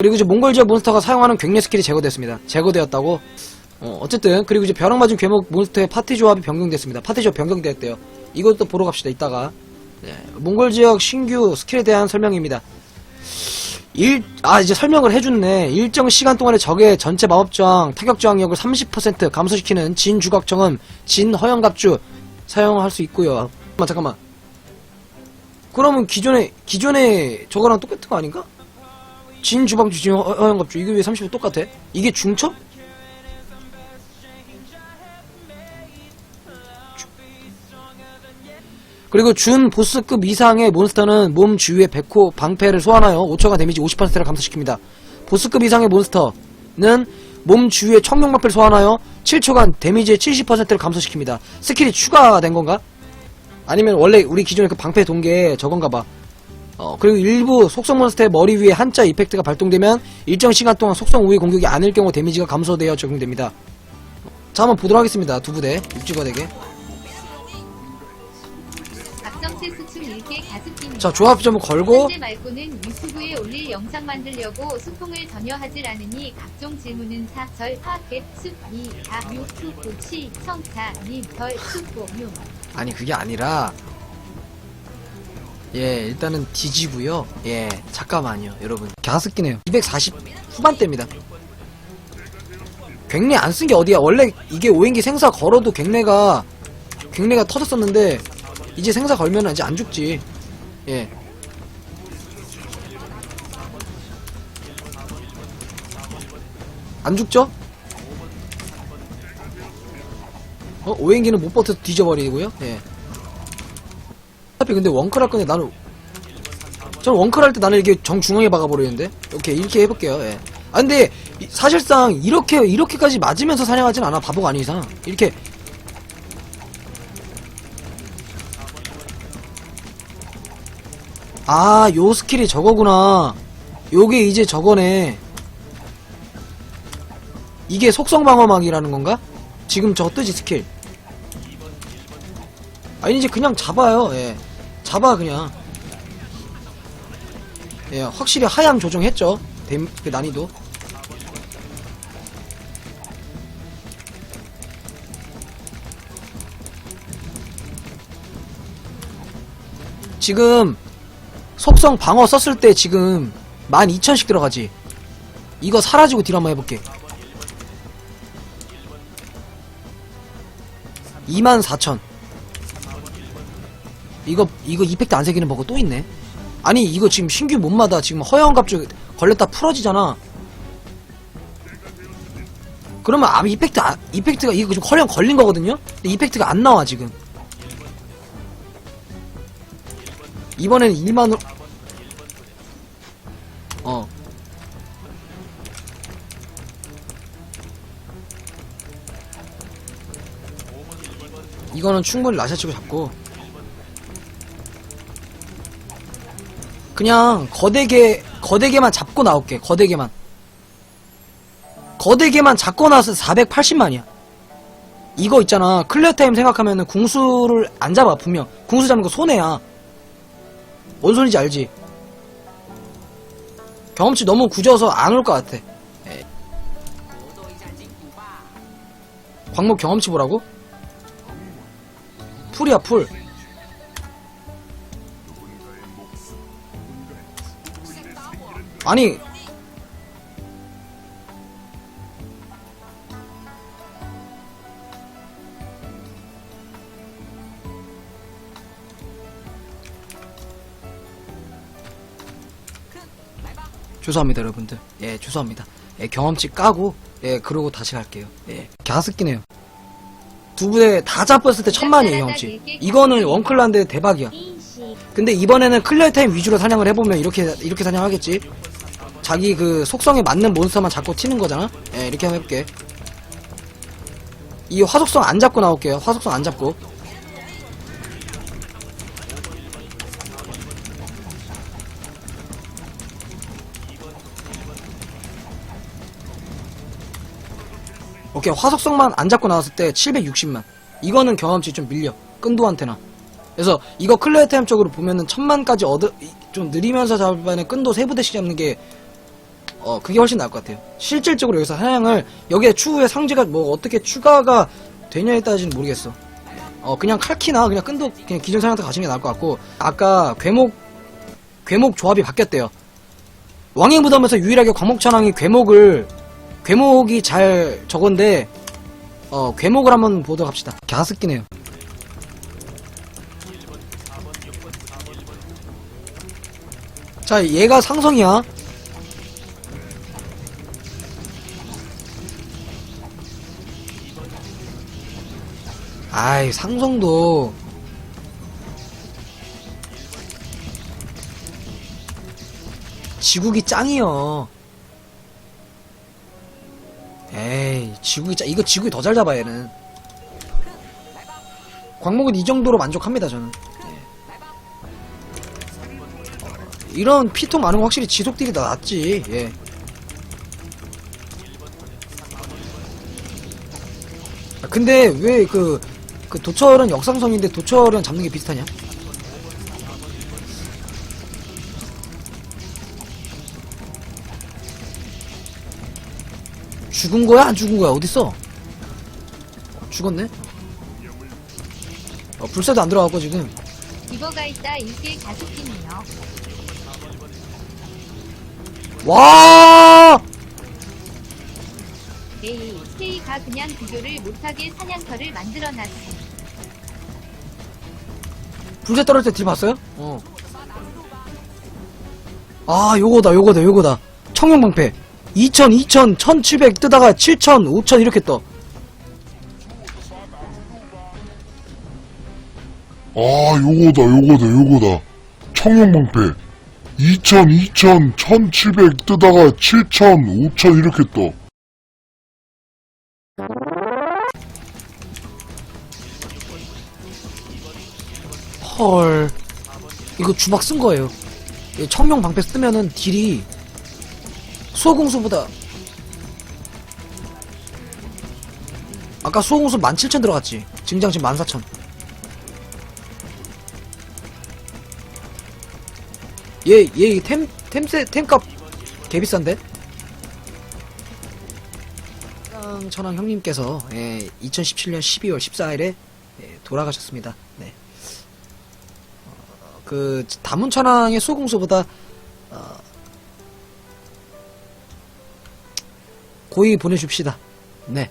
그리고 이제 몽골 지역 몬스터가 사용하는 괭내 스킬이 제거됐습니다. 제거되었다고. 어, 어쨌든 그리고 이제 벼락 맞은 괴목 몬스터의 파티 조합이 변경됐습니다. 파티 조합 변경되었대요. 이것도 보러 갑시다. 이따가. 네, 몽골 지역 신규 스킬에 대한 설명입니다. 일, 아, 이제 설명을 해줬네. 일정 시간 동안에 적의 전체 마법 저항, 타격 저항력을 30% 감소시키는 진 주각청음, 진 허영갑주 사용할 수 있고요. 잠깐만, 잠깐만. 그러면 기존에, 기존에 저거랑 똑같은 거 아닌가? 진 주방주, 진 허- 허영갑주. 이게 왜30% 똑같아? 이게 중첩? 그리고 준 보스급 이상의 몬스터는 몸 주위에 100호 방패를 소환하여 5초간 데미지 50%를 감소시킵니다. 보스급 이상의 몬스터는 몸 주위에 청룡 방패를 소환하여 7초간 데미지의 70%를 감소시킵니다. 스킬이 추가가 된 건가? 아니면 원래 우리 기존에 그 방패 동계 저건가 봐. 어, 그리고 일부 속성 몬스터의 머리 위에 한자 이펙트가 발동되면 일정 시간 동안 속성 우위 공격이 아닐 경우 데미지가 감소되어 적용됩니다. 자, 한번 보도록 하겠습니다. 두 부대, 1개 가습기입니다. 자, 조합 좀 걸고, 말고는 유튜브에 올릴 영상 만들려고 소통을 전혀 하질 않으니 각종 질문은 사, 절, 화, 개, 숲, 이, 다, 유, 투, 고, 치, 청, 자, 님, 덜, 숲, 고, 묘. 아니 그게 아니라 예 일단은 뒤지고요 예 잠깐만요 여러분 가습기네요 240 후반대입니다 괭내 안 쓴 게 어디야 원래 이게 오행기 생사 걸어도 괭내가 괭내가 터졌었는데 이제 생사 걸면 이제 안 죽지 예 안 죽죠? 어? 오행기는 못 버텨서 뒤져버리고요. 예. 어차피 근데 원클 할 건데 나는 저는 원클 할 때 나는 이렇게 정중앙에 박아버리는데? 오케이 이렇게 해볼게요. 예. 아 근데 이- 사실상 이렇게 이렇게까지 맞으면서 사냥하진 않아. 바보가 아닌 이상. 이렇게. 아 요 스킬이 저거구나. 요게 이제 저거네. 이게 속성 방어막이라는 건가? 지금 저 뜨지 스킬. 아니 이제 그냥 잡아요. 예 잡아 그냥. 예 확실히 하향 조정했죠. 댐- 그 난이도. 지금 속성 방어 썼을 때 지금 12,000씩 들어가지. 이거 사라지고 딜 한번 해볼게. 24,000 이거 이거 이펙트 안 새기는 버그 또 있네. 아니 이거 지금 신규 몸마다 지금 허영 갑주 걸렸다 풀어지잖아. 그러면 아 이펙트 안- 이펙트가 이거 지금 허영 걸린 거거든요? 근데 이펙트가 안 나와 지금. 이번에는 1만으로 어. 이거는 충분히 라샤치고 잡고 그냥 거대개 거대개만 잡고 나올게 거대개만. 거대개만 잡고 나서 480만이야. 이거 있잖아. 클리어 타임 생각하면은 궁수를 안 잡아 분명. 궁수 잡는 거 손해야. 뭔 소리인지 알지? 경험치 너무 굳어서 안 올 것 같아. 에. 광목 경험치 보라고? 풀이야 풀 아니. 죄송합니다 여러분들. 예 죄송합니다. 예 경험치 까고 예 그러고 다시 갈게요. 예 가습기네요. 두 부대 다 잡았을 때 천만이에요 경험치. 이거는 원클랜드 대박이야. 근데 이번에는 클리어 타임 위주로 사냥을 해보면 이렇게 이렇게 사냥하겠지 자기 그 속성에 맞는 몬스터만 잡고 튀는 거잖아? 예 이렇게 한번 해볼게. 이 화속성 안 잡고 나올게요. 화속성 안 잡고. 오케이 화속성만 안 잡고 나왔을 때 760만. 이거는 경험치 좀 밀려. 끈도한테나. 그래서 이거 클레어 타임 쪽으로 보면은 천만까지 얻어 이- 좀 느리면서 잡을 바에는 끈도 세 부대씩 잡는 게 어 그게 훨씬 나을 것 같아요. 실질적으로 여기서 사냥을 여기에 추후에 상지가 뭐 어떻게 추가가 되냐에 따지는 모르겠어. 어 그냥 칼키나 그냥 끈도 그냥 기존 사냥한테 가시는 게 나을 것 같고 아까 괴목 괴목 조합이 바뀌었대요. 왕행 무덤에서 유일하게 광목천왕이 괴목을 괴목이 잘 저건데 어 괴목을 한번 보도록 합시다. 갸스끼네요. 자 얘가 상성이야. 아이 상성도 지국이 짱이요. 에이, 지국이 짱, 이거 지국이 더 잘 잡아, 얘는. 광목은 이 정도로 만족합니다, 저는. 예. 어, 이런 피통 많은 거 확실히 지속딜이 더 낫지, 예. 아, 근데 왜 그, 그 도철은 역상성인데 도철은 잡는 게 비슷하냐? 죽은 거야? 안 죽은 거야? 어딨어? 어, 죽었네? 어, 불사도 안 들어갔고, 지금. 이거가 있다 일길 가속기네요. 와! 에이, K가 그냥 비교를 못하게 사냥터를 만들어놨어. 불사 떨어질 때딜 봤어요? 어. 아, 요거다, 요거다, 요거다. 청룡방패. 2000, 2000, 1700 뜨다가 7000, 5000 이렇게 떠. 아, 요거다, 요거다, 요거다. 청룡방패. 2000, 2000, 1700 뜨다가 7000, 5000 이렇게 떠. 헐. 이거 주막 쓴 거예요. 이 청룡 방패 쓰면은 딜이 수호공수보다 아까 수호공수 17,000 들어갔지. 증장 지금 14,000. 얘, 얘, 템, 템세, 템값 개 비싼데? 천왕, 천왕 형님께서, 예, 2017년 12월 14일에 예, 돌아가셨습니다. 네. 그 다문천왕의 수공수보다 어, 고이 보내줍시다. 네.